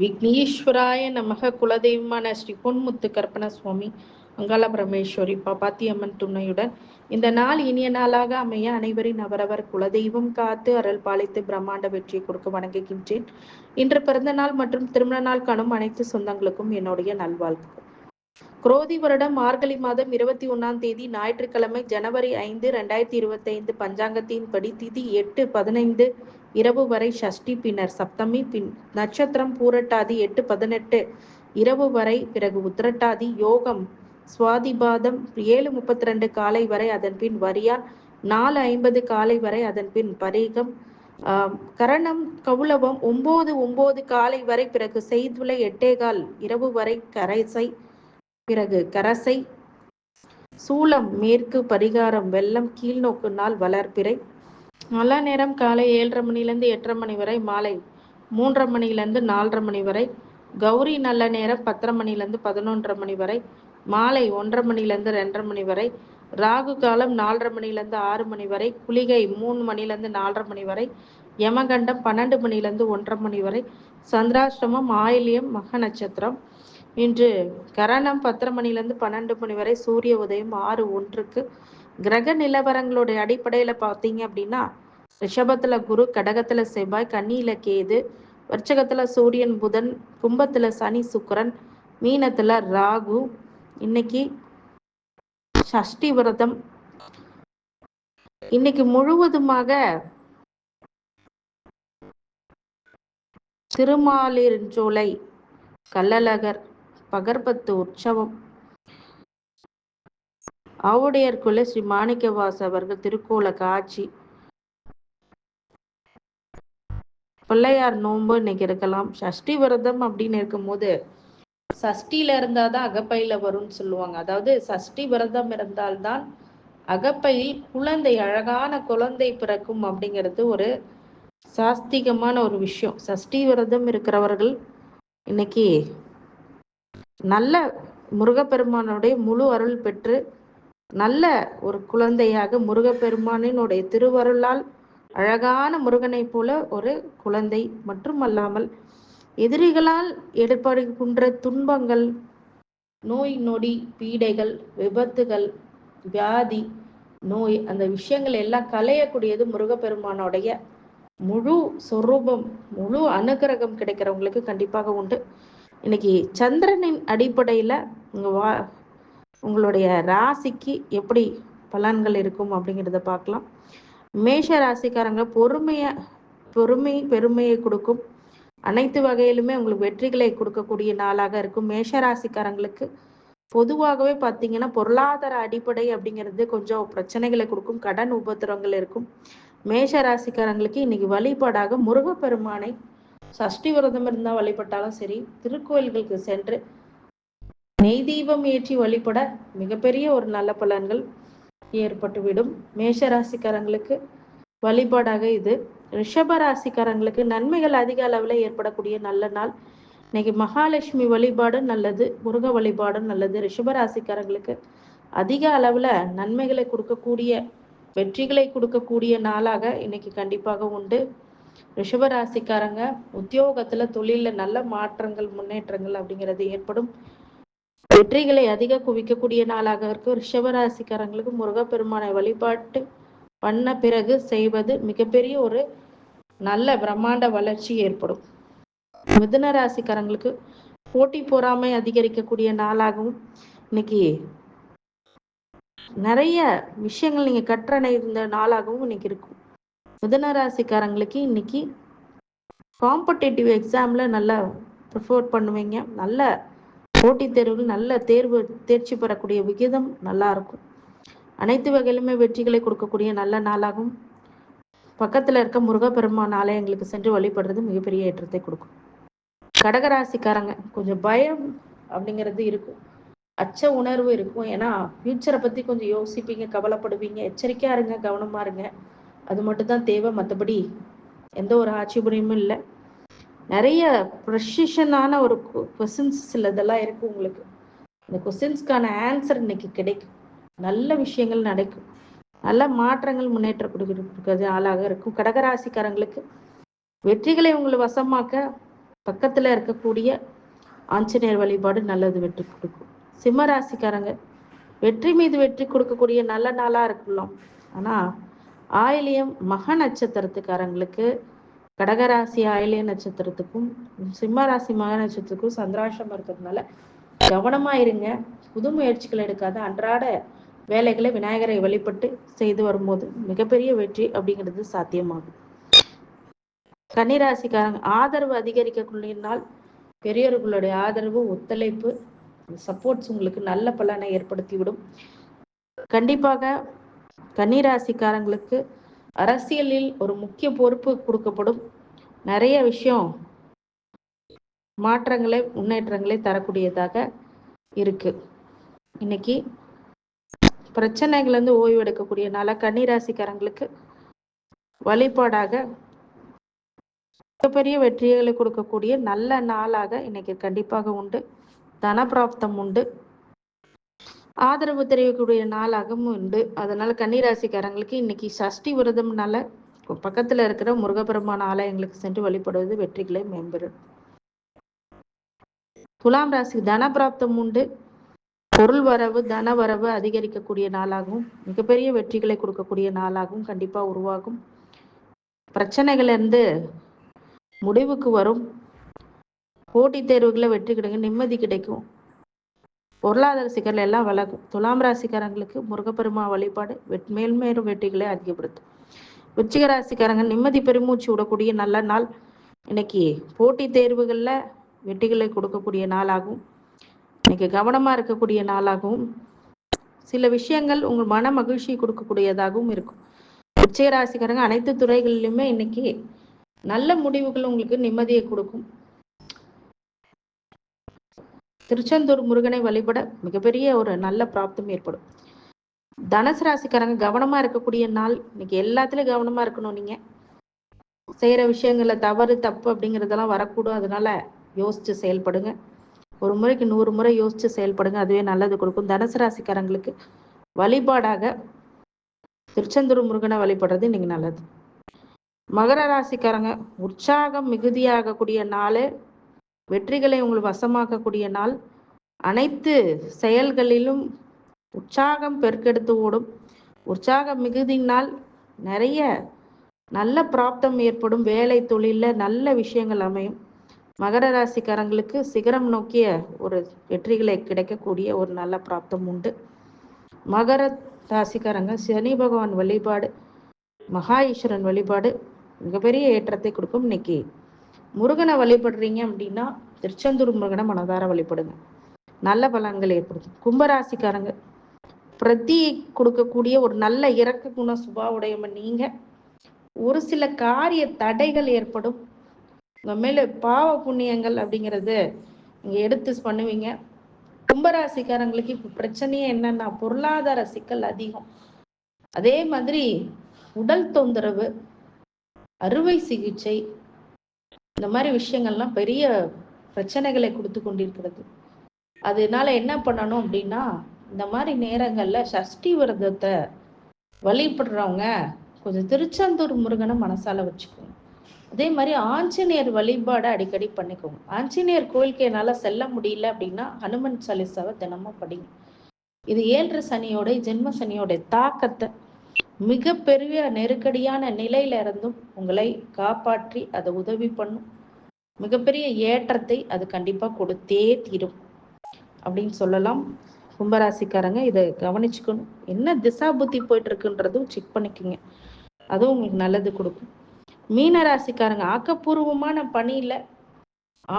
விக்னேஸ்வராய நமக குலதெய்வமான ஸ்ரீ பொன்முத்து கற்பன சுவாமி அங்காள பிரமேஸ்வரி பாப்பாத்தி அம்மன் துணையுடன் இந்த நாள் இனிய நாளாக அமைய அனைவரின் அவரவர் குலதெய்வம் காத்து அருள் பாலித்து பிரம்மாண்ட வெற்றியை கொடுக்க வணங்குகின்றேன். இன்று பிறந்த நாள் மற்றும் திருமண நாள் காணும் அனைத்து சொந்தங்களுக்கும் என்னுடைய நல்வாழ்வுகள் குரோதி வருடம் மார்கழி மாதம் இருபத்தி ஒன்னாம் தேதி ஞாயிற்றுக்கிழமை ஜனவரி ஐந்து ரெண்டாயிரத்தி இருபத்தி ஐந்து பஞ்சாங்கத்தின்படி திதி எட்டு பதினைந்து இரவு வரை சஷ்டி பின்னர் சப்தமி பின் நட்சத்திரம் பூரட்டாதி எட்டு பதினெட்டு. இரவு வரை பிறகு உத்திரட்டாதி யோகம். சுவாதிபாதம் ஏழு முப்பத்தி ரெண்டு காலை வரை அதன் பின் வரியான். நாலு ஐம்பது காலை வரை அதன் பின் பரீகம். கரணம் கவுளவம் ஒன்பது ஒன்பது காலை வரை பிறகு செய்துளை எட்டேகால் இரவு வரை கரைசை பிறகு கரசை. சூளம் மேற்கு பரிகாரம் வெள்ளம் கீழ்நோக்கு நாள் வளர்ப்பிறை நல்ல நேரம் காலை ஏழரை மணிலேருந்து எட்டரை மணி வரை மாலை மூன்றரை மணிலேருந்து நாலரை மணி வரை கௌரி நல்ல நேரம் பத்தரை மணிலேருந்து பதினொன்றரை மணி வரை மாலை ஒன்றரை மணிலேருந்து ரெண்டரை மணி வரை ராகு காலம் நாலரை மணிலேருந்து ஆறு மணி வரை குளிகை மூணு மணிலேருந்து நாலரை மணி வரை யமகண்டம் பன்னெண்டு மணிலேருந்து ஒன்றரை மணி வரை சந்திராஷ்டமம் ஆயிலியம் மக நட்சத்திரம். இன்று கரணம் பத்தரை மணிலேருந்து பன்னெண்டு மணி வரை சூரிய உதயம் ஆறு ஒன்றுக்கு கிரக நிலவரங்களுடைய அடிப்படையில் பார்த்தீங்க அப்படின்னா ரிஷபத்தில் குரு கடகத்தில் செவ்வாய் கன்னியில் கேது வர்ச்சகத்தில் சூரியன் புதன் கும்பத்தில் சனி சுக்கரன் மீனத்தில் ராகு இன்னைக்கு சஷ்டி விரதம். இன்னைக்கு முழுவதுமாக திருமாலிருஞ்சோலை கள்ளழகர் பகர்பத்து உற்சவம். ஆவுடையர்குள்ள ஸ்ரீ மாணிக்கவாச அவர்கள் திருக்கோல காட்சி. பிள்ளையார் நோன்பு இன்னைக்கு இருக்கலாம். சஷ்டி விரதம் அப்படின்னு இருக்கும்போது சஷ்டியில இருந்தாதான் அகப்பையில வரும்னு சொல்லுவாங்க. அதாவது சஷ்டி விரதம் இருந்தால்தான் அகப்பையில் குழந்தை அழகான குழந்தை பிறக்கும் அப்படிங்கிறது ஒரு சாஸ்திகமான ஒரு விஷயம். சஷ்டி விரதம் இருக்கிறவர்கள் இன்னைக்கு நல்ல முருகப்பெருமானுடைய முழு அருள் பெற்று நல்ல ஒரு குழந்தையாக முருகப்பெருமானினுடைய திருவருளால் அழகான முருகனைப் போல ஒரு குழந்தை மற்றும் அல்லாமல் எதிரிகளால் ஏற்படுகின்ற துன்பங்கள் நோய் நொடி பீடைகள் விபத்துகள் வியாதி நோய் அந்த விஷயங்கள் எல்லாம் கலையக்கூடியது முருகப்பெருமானோடைய முழு சொரூபம் முழு அனுகிரகம் கிடைக்கிறவங்களுக்கு கண்டிப்பாக உண்டு. இன்னைக்கு சந்திரனின் அடிப்படையில் உங்கள் வா உங்களுடைய ராசிக்கு எப்படி பலன்கள் இருக்கும் அப்படிங்கிறத பார்க்கலாம். மேஷ ராசிக்காரங்க பொறுமையை பொறுமை பெருமையை கொடுக்கும். அனைத்து வகையிலுமே உங்களுக்கு வெற்றிகளை கொடுக்கக்கூடிய நாளாக இருக்கும் மேஷ ராசிக்காரங்களுக்கு. பொதுவாகவே பார்த்தீங்கன்னா பொருளாதார அடிப்படை அப்படிங்கிறது கொஞ்சம் பிரச்சனைகளை கொடுக்கும் கடன் உபத்திரங்கள் இருக்கும். மேஷ ராசிக்காரங்களுக்கு இன்னைக்கு வழிபாடாக முருகப்பெருமானை சஷ்டி விரதம் இருந்தால் வழிபட்டாலும் சரி திருக்கோயில்களுக்கு சென்று நெய் தீபம் ஏற்றி வழிபட மிகப்பெரிய ஒரு நல்ல பலன்கள் ஏற்பட்டுவிடும். மேஷ ராசிக்காரங்களுக்கு வழிபாடாக இது. ரிஷப ராசிக்காரங்களுக்கு நன்மைகள் அதிக அளவில் ஏற்படக்கூடிய நல்ல நாள். இன்னைக்கு மகாலட்சுமி வழிபாடு நல்லது முருக வழிபாடும் நல்லது. ரிஷப ராசிக்காரங்களுக்கு அதிக அளவில் நன்மைகளை கொடுக்கக்கூடிய வெற்றிகளை கொடுக்கக்கூடிய நாளாக இன்னைக்கு கண்டிப்பாக உண்டு. ரிஷபராசிக்காரங்க உத்தியோகத்துல தொழில நல்ல மாற்றங்கள் முன்னேற்றங்கள் அப்படிங்கிறது ஏற்படும். வெற்றிகளை அதிக குவிக்கக்கூடிய நாளாக இருக்கும் ரிஷபராசிக்காரங்களுக்கு முருகப்பெருமானை வழிபாட்டு பண்ண பிறகு செய்வது மிகப்பெரிய ஒரு நல்ல பிரம்மாண்ட வளர்ச்சி ஏற்படும். மிதுன ராசிக்காரங்களுக்கு போட்டி பொறாமை அதிகரிக்கக்கூடிய நாளாகவும் இன்னைக்கு நிறைய விஷயங்கள் நீங்க கற்றனை இருந்த நாளாகவும் இன்னைக்கு இருக்கும். மிதுன ராசிக்காரங்களுக்கு இன்னைக்கு காம்படேட்டிவ் எக்ஸாம்ல நல்லா ப்ரிஃபர் பண்ணுவீங்க. நல்ல போட்டித் தேர்வில் நல்ல தேர்வு தேர்ச்சி பெறக்கூடிய விகிதம் நல்லா இருக்கும். அனைத்து வகையிலுமே வெற்றிகளை கொடுக்கக்கூடிய நல்ல நாளாகும். பக்கத்தில் இருக்க முருகப்பெருமான் ஆலயங்களுக்கு சென்று வழிபடுறது மிகப்பெரிய ஏற்றத்தை கொடுக்கும். கடகராசிக்காரங்க கொஞ்சம் பயம் அப்படிங்கிறது இருக்கும். அச்ச உணர்வு இருக்கும். ஏன்னா ஃபியூச்சரை பற்றி கொஞ்சம் யோசிப்பீங்க கவலைப்படுவீங்க. எச்சரிக்கையாக இருங்க கவனமாக இருங்க. அது மட்டும் தான் தேவை. மற்றபடி எந்த ஒரு ஆட்சேபனையும் இல்லை. நிறைய ப்ரெசிஷனான ஒரு கொஸ்டின்ஸ் சில இதெல்லாம் இருக்கு உங்களுக்கு. இந்த கொஸ்டின்ஸ்க்கான ஆன்சர் இன்னைக்கு கிடைக்கும். நல்ல விஷயங்கள் நடக்கும். நல்ல மாற்றங்கள் முன்னேற்றம் கொடுக்கிறது ஆளாக இருக்கும். கடகராசிக்காரங்களுக்கு வெற்றிகளை உங்களை வசமாக்க பக்கத்தில் இருக்கக்கூடிய ஆஞ்சநேயர் வழிபாடு நல்லது வெற்றி கொடுக்கும். சிம்ம ராசிக்காரங்க வெற்றி மீது வெற்றி கொடுக்கக்கூடிய நல்ல நாளாக இருக்கலாம். ஆனால் ஆயிலியம் மக நட்சத்திரத்துக்காரங்களுக்கு கடகராசி ஆயிலிய நட்சத்திரத்துக்கும் சிம்ம ராசி மக நட்சத்திரத்துக்கும் சந்திராஷம் இருக்கிறதுனால கவனமா இருங்க. புது முயற்சிகள் எடுக்காத அன்றாட வேலைகளை விநாயகரை வழிபட்டு செய்து வரும்போது மிகப்பெரிய வெற்றி அப்படிங்கிறது சாத்தியமாகும். கன்னிராசிக்காரங்க ஆதரவு அதிகரிக்கக்கூடியனால் பெரியவர்களுடைய ஆதரவு ஒத்துழைப்பு சப்போர்ட்ஸ் உங்களுக்கு நல்ல பலனை ஏற்படுத்திவிடும். கண்டிப்பாக கன்னிராசிக்காரங்களுக்கு அரசியலில் ஒரு முக்கிய பொறுப்பு கொடுக்கப்படும். நிறைய விஷயம் மாற்றங்களை முன்னேற்றங்களை தரக்கூடியதாக இருக்கு. இன்னைக்கு பிரச்சனைகள்லேருந்து ஓய்வு எடுக்கக்கூடிய நாளாக கன்னிராசிக்காரங்களுக்கு வழிபாடாக மிகப்பெரிய வெற்றிகளை கொடுக்கக்கூடிய நல்ல நாளாக இன்னைக்கு கண்டிப்பாக உண்டு. தனப்பிராப்தம் உண்டு. ஆதரவு தெரிவிக்கக்கூடிய நாளாகவும் உண்டு. அதனால கன்னிராசிக்காரங்களுக்கு இன்னைக்கு சஷ்டி விரதம்னால பக்கத்துல இருக்கிற முருகபெருமான ஆலயங்களுக்கு சென்று வழிபடுவது வெற்றிகளை மேம்பெறும் துலாம் ராசி தனப்பிராப்தம் உண்டு. பொருள் வரவு தன வரவு அதிகரிக்கக்கூடிய நாளாகவும் மிகப்பெரிய வெற்றிகளை கொடுக்கக்கூடிய நாளாகவும் கண்டிப்பா உருவாகும். பிரச்சனைகள் இருந்து முடிவுக்கு வரும். போட்டித் தேர்வுகளை வெற்றி கிடைக்கும் நிம்மதி கிடைக்கும். பொருளாதார சிக்கல் எல்லாம் விலகும் துலாம் ராசிக்காரங்களுக்கு முருகப்பெருமா வழிபாடு மேல்மேலும் வெற்றிகளை அதிகப்படுத்தும். விச்சிக ராசிக்காரங்க நிம்மதி பெருமூச்சு விடக்கூடிய நல்ல நாள் இன்னைக்கு. போட்டி தேர்வுகளில் வெற்றிகளை கொடுக்கக்கூடிய நாளாகும். இன்னைக்கு கவனமாக இருக்கக்கூடிய நாளாகவும் சில விஷயங்கள் உங்கள் மன மகிழ்ச்சி கொடுக்கக்கூடியதாகவும் இருக்கும். விருச்சிக ராசிக்காரங்க அனைத்து துறைகளிலுமே இன்னைக்கு நல்ல முடிவுகள் உங்களுக்கு நிம்மதியை கொடுக்கும். திருச்செந்தூர் முருகனை வழிபட மிகப்பெரிய ஒரு நல்ல பிராப்தம் ஏற்படும். தனுசு ராசிக்காரங்க கவனமா இருக்கக்கூடிய நாள் இன்னைக்கு எல்லாத்துலயும் கவனமா இருக்கணும் நீங்க. செய்யற விஷயங்கள்ல தவறு தப்பு அப்படிங்கறதெல்லாம் வரக்கூடும். அதனால யோசிச்சு செயல்படுங்க. ஒரு முறைக்கு நூறு முறை யோசிச்சு செயல்படுங்க. அதுவே நல்லது கொடுக்கும். தனுசு ராசிக்காரங்களுக்கு வழிபாடாக திருச்செந்தூர் முருகனை வழிபடுறது இன்னைக்கு நல்லது. மகர ராசிக்காரங்க உற்சாகம் மிகுதியாகக்கூடிய நாள். வெற்றிகளை உங்கள் வசமாக்கக்கூடிய நாள். அனைத்து செயல்களிலும் உற்சாகம் பெருக்கெடுத்து ஓடும். உற்சாக மிகுதினால் நிறைய நல்ல பிராப்தம் ஏற்படும். வேலை தொழிலில் நல்ல விஷயங்கள் அமையும். மகர ராசிக்காரங்களுக்கு சிகரம் நோக்கிய ஒரு வெற்றிகளை கிடைக்கக்கூடிய ஒரு நல்ல பிராப்தம் உண்டு. மகர ராசிக்காரங்க சனி பகவான் வழிபாடு மகா ஈஸ்வரன் வழிபாடு மிகப்பெரிய ஏற்றத்தை கொடுக்கும் இன்னைக்கு. முருகனை வழிபடுறீங்க அப்படின்னா திருச்செந்தூர் முருகனை மனதார வழிபடுங்க. நல்ல பலன்கள் ஏற்படுத்தும். கும்பராசிக்காரங்க பிரதி கொடுக்கக்கூடிய ஒரு நல்ல இறக்க குண சுபாவுடையம நீங்க ஒரு சில காரிய தடைகள் ஏற்படும். உங்க மேல பாவ புண்ணியங்கள் அப்படிங்கிறது நீங்க எடுத்து பண்ணுவீங்க. கும்பராசிக்காரங்களுக்கு இப்ப பிரச்சனையே என்னன்னா பொருளாதார சிக்கல் அதிகம். அதே மாதிரி உடல் தொந்தரவு அறுவை சிகிச்சை இந்த மாதிரி விஷயங்கள்லாம் பெரிய பிரச்சனைகளை கொடுத்து கொண்டிருக்கிறது. அதனால என்ன பண்ணணும் அப்படின்னா இந்த மாதிரி நேரங்கள்ல சஷ்டி விரதத்தை வழிபடுறவங்க கொஞ்சம் திருச்செந்தூர் முருகனை மனசால வச்சுக்கோங்க. அதே மாதிரி ஆஞ்சநேயர் வழிபாடை அடிக்கடி பண்ணிக்கோங்க. ஆஞ்சநேயர் கோயிலுக்கு என்னால் செல்ல முடியல அப்படின்னா ஹனுமன் சாலிசாவை தினமும் படிங்க. இது ஏழரை சனியோட ஜென்ம சனியோட தாக்கத்தை மிகப்பெரிய நெருக்கடியான நிலையில இருந்தும் உங்களை காப்பாற்றி அதை உதவி பண்ணும். மிகப்பெரிய ஏற்றத்தை அது கண்டிப்பா கொடுத்தே தீரும். அப்படின்னு சொல்லலாம். கும்பராசிக்காரங்க இதை கவனிச்சுக்கணும். என்ன திசா புத்தி போயிட்டு இருக்குன்றதும் செக் பண்ணிக்கோங்க. அதுவும் உங்களுக்கு நல்லது கொடுக்கும். மீன ராசிக்காரங்க ஆக்கப்பூர்வமான பணியில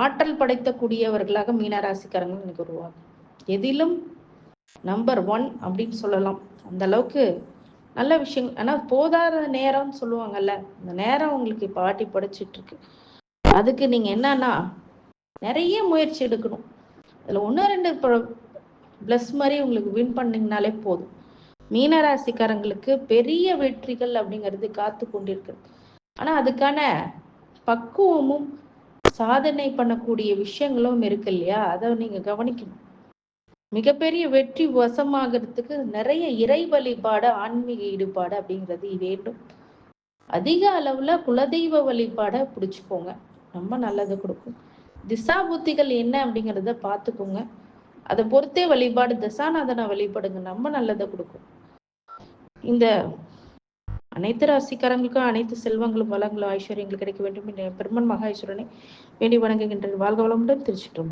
ஆற்றல் படைத்தக்கூடியவர்களாக மீன ராசிக்காரங்க இன்னைக்கு உருவாகும் எதிலும் நம்பர் ஒன் அப்படின்னு சொல்லலாம். அந்த அளவுக்கு நல்ல விஷயம் ஆனா போதாத நேரம்னு சொல்லுவாங்கல்ல அந்த நேரம் உங்களுக்கு இப்போ ஆட்டி படைச்சிட்டு இருக்கு அதுக்கு நீங்க என்னன்னா நிறைய முயற்சி எடுக்கணும். அதில் ஒன்று ரெண்டு ப்ளஸ் மாதிரி உங்களுக்கு வின் பண்ணிங்கனாலே போதும். மீனராசிக்காரங்களுக்கு பெரிய வெற்றிகள் அப்படிங்கிறது காத்து கொண்டிருக்கிறது ஆனா அதுக்கான பக்குவமும் சாதனை பண்ணக்கூடிய விஷயங்களும் இருக்கு இல்லையா? அதை நீங்க கவனிக்கணும். மிகப்பெரிய வெற்றி வசமாகிறதுக்கு நிறைய இறை வழிபாடு ஆன்மீக ஈடுபாடு அப்படிங்கிறது வேண்டும் அதிக அளவுல குலதெய்வ வழிபாடை பிடிச்சுக்கோங்க. ரொம்ப நல்லது கொடுக்கும். திசா புத்திகள் என்ன அப்படிங்கிறத பார்த்துக்கோங்க அதை பொறுத்தே வழிபாடு தசாநாதனை வழிபடுங்க. நம்ம நல்லதை கொடுக்கும். இந்த அனைத்து ராசிக்காரங்களுக்கும் அனைத்து செல்வங்களும் வளங்களும் ஐஸ்வர்யங்கள் கிடைக்க வேண்டும். என்ற பெருமன் மகாஈஸ்வரனை வேண்டி வணங்குகின்ற வாழ்க வளமுடன் திருச்சிட்டோம்